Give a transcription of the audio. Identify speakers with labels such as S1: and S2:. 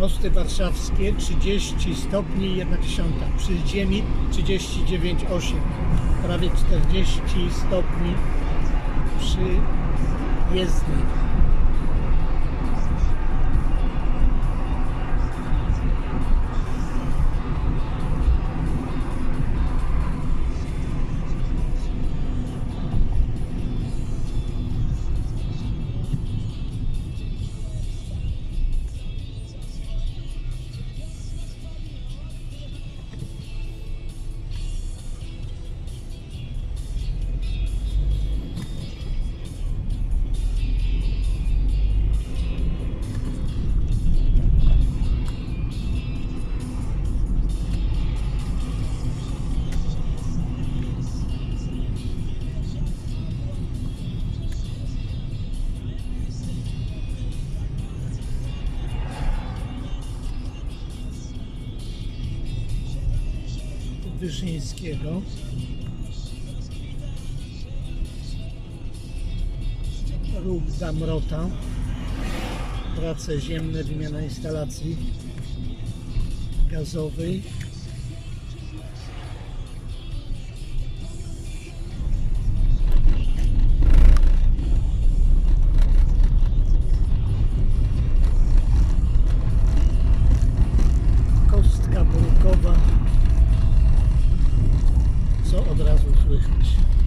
S1: Mosty warszawskie 30 stopni 1 dziesiąta. Przy ziemi 39,8. Prawie 40 stopni przy jezdni. Wyszyńskiego. Róg Zamrota. Prace ziemne, wymiana instalacji gazowej. выход